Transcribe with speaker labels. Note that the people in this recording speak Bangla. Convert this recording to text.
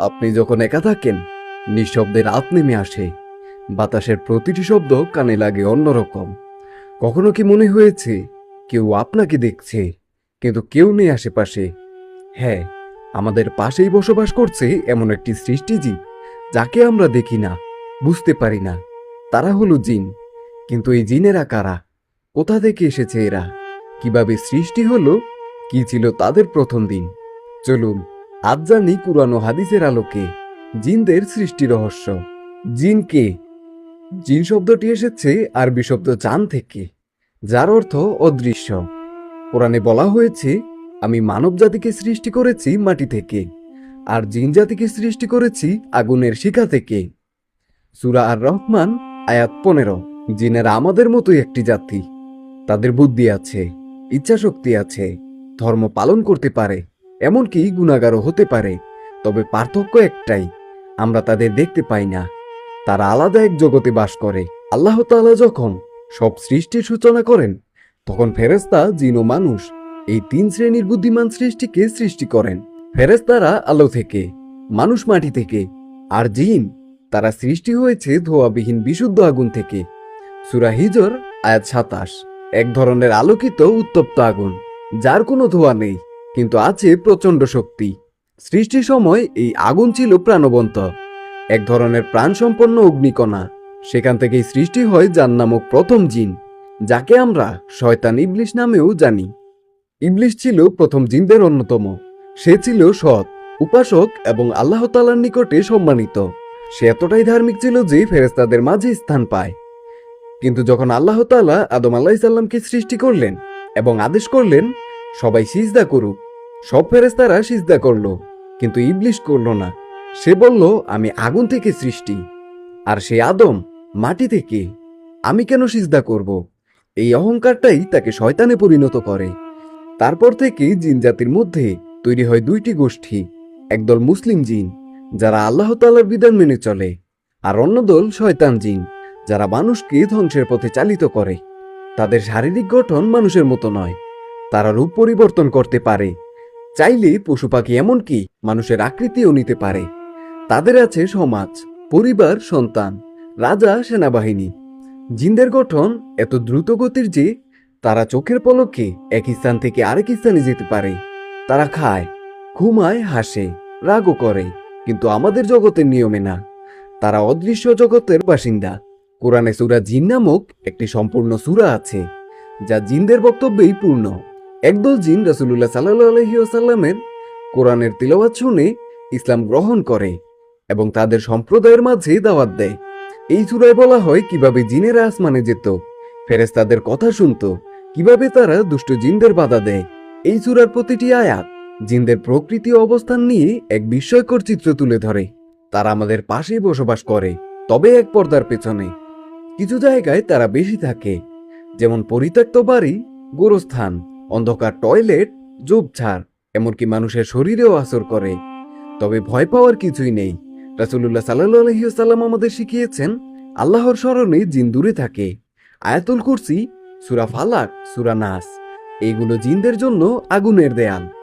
Speaker 1: আপনি যখন একা থাকেন, নিঃশব্দে রাত নেমে আসে। বাতাসের প্রতিটি শব্দ কানে লাগে অন্যরকম। কখনো কি মনে হয়েছে, কেউ আপনাকে দেখছে, কিন্তু কেউ নেই আশেপাশে? হ্যাঁ আমাদের পাশেই বসবাস করছে এমন একটি সৃষ্টিজীব, যাকে আমরা দেখি না, বুঝতে পারি না। তারা হলো জিন। কিন্তু এই জিনেরা কারা? কোথা থেকে এসেছে এরা? কীভাবে সৃষ্টি হলো? কি ছিল তাদের প্রথম দিন? চলুন আজ জানি পুরানো হাদিসের আলোকে জিনদের সৃষ্টি রহস্য। জিন কে? জিন শব্দটি এসেছে আরবি শব্দ চান থেকে, যার অর্থ অদৃশ্য। কোরআনে বলা হয়েছে, আমি মানব জাতিকে সৃষ্টি করেছি মাটি থেকে, আর জিন জাতিকে সৃষ্টি করেছি আগুনের শিখা থেকে। সুরা আর রহমান আয়াত পনেরো, জিনেরা আমাদের মতোই একটি জাতি। তাদের বুদ্ধি আছে ইচ্ছা শক্তি আছে, ধর্ম পালন করতে পারে। এমনকি গুণাগারও হতে পারে, তবে পার্থক্য একটাই, আমরা তাদের দেখতে পাই না। তারা আলাদা এক জগতে বাস করে। আল্লাহ তাআলা যখন সব সৃষ্টির সূচনা করেন, তখন ফেরেস্তা জিন ও মানুষ এই তিন শ্রেণির বুদ্ধিমান সৃষ্টিকে সৃষ্টি করেন। ফেরেস্তারা আলো থেকে, মানুষ মাটি থেকে, আর জিন, তারা সৃষ্টি হয়েছে ধোয়াবিহীন বিশুদ্ধ আগুন থেকে। সুরা হিজর, আয়াত সাতাশ, এক ধরনের আলোকিত উত্তপ্ত আগুন, যার কোনো ধোয়া নেই। কিন্তু আছে প্রচণ্ড শক্তি। সৃষ্টির সময় এই আগুন ছিল প্রাণবন্ত। এক ধরনের প্রাণসম্পন্ন অগ্নিকণা। সেখান থেকেই সৃষ্টি হয় যার নামক প্রথম জিন, যাকে আমরা শয়তান ইবলিশ নামেও জানি। ইবলিশ ছিল প্রথম জিনদের অন্যতম। সে ছিল সৎ, উপাসক এবং আল্লাহ তালার নিকটে সম্মানিত। সে এতটাই ধার্মিক ছিল যে ফেরেস্তাদের মাঝে স্থান পায়। কিন্তু যখন আল্লাহ তাআলা আদম আল্লাহ সাল্লামকে সৃষ্টি করলেন এবং আদেশ করলেন সবাই সিজদা করুক। সব ফেরেস্তারা সিজদা করল, কিন্তু ইবলিশ করল না। সে বলল, আমি আগুন থেকে সৃষ্টি। আর সে আদম, মাটি থেকে। আমি কেন সিজদা করব? এই অহংকারটাই তাকে শয়তানে পরিণত করে। তারপর থেকে জিন জাতির মধ্যে তৈরি হয় দুইটি গোষ্ঠী, একদল মুসলিম জিন, যারা আল্লাহ তাআলার বিধান মেনে চলে, আর অন্য দল শয়তান জিন, যারা মানুষকে ধ্বংসের পথে চালিত করে। তাদের শারীরিক গঠন মানুষের মতো নয়। তারা রূপ পরিবর্তন করতে পারে। চাইলে পশু পাখি এমনকি মানুষের আকৃতিও নিতে পারে। তাদের আছে সমাজ, পরিবার, সন্তান, রাজা, সেনাবাহিনী। জিনদের গঠন এত দ্রুত গতির যে তারা চোখের পলকে এক স্থান থেকে আরেক স্থানে যেতে পারে। তারা খায়, ঘুমায়, হাসে, রাগও করে, কিন্তু আমাদের জগতের নিয়মে না। তারা অদৃশ্য জগতের বাসিন্দা। কোরআনে সুরা জিন নামক একটি সম্পূর্ণ সুরা আছে, যা জিনদের বক্তব্যেই পূর্ণ। একদল জিন রাসুল্লাহ সাল্লাহ আলহিউসাল্লামের কোরআনের তিলওয়াত শুনে ইসলাম গ্রহণ করে এবং তাদের সম্প্রদায়ের মাঝে দাওয়াত দেয়। এই চূড়ায় বলা হয়, কীভাবে জিনেরা আসমানে যেত ফেরেস তাদের কথা শুনতো, কীভাবে তারা দুষ্ট জিনদের বাধা দেয়। এই চূড়ার প্রতিটি আয়াত জিনদের প্রকৃতি অবস্থান নিয়ে এক বিস্ময়কর চিত্র তুলে ধরে। তারা আমাদের পাশেই বসবাস করে, তবে এক পর্দার পেছনে। কিছু জায়গায় তারা বেশি থাকে, যেমন পরিত্যক্ত বাড়ি, গোরস্থান অন্ধকার টয়লেট ঝোপঝাড় এমনকি মানুষের শরীরেও আসর করে। তবে ভয় পাওয়ার কিছুই নেই। রাসুল্লাহ সাল্লু আলহিউসাল্লাম আমাদের শিখিয়েছেন, আল্লাহর স্মরণে জিন দূরে থাকে। আয়াতুল কুরসি, সুরা ফালাক, সুরা নাস এইগুলো জিনদের জন্য আগুনের দেয়াল।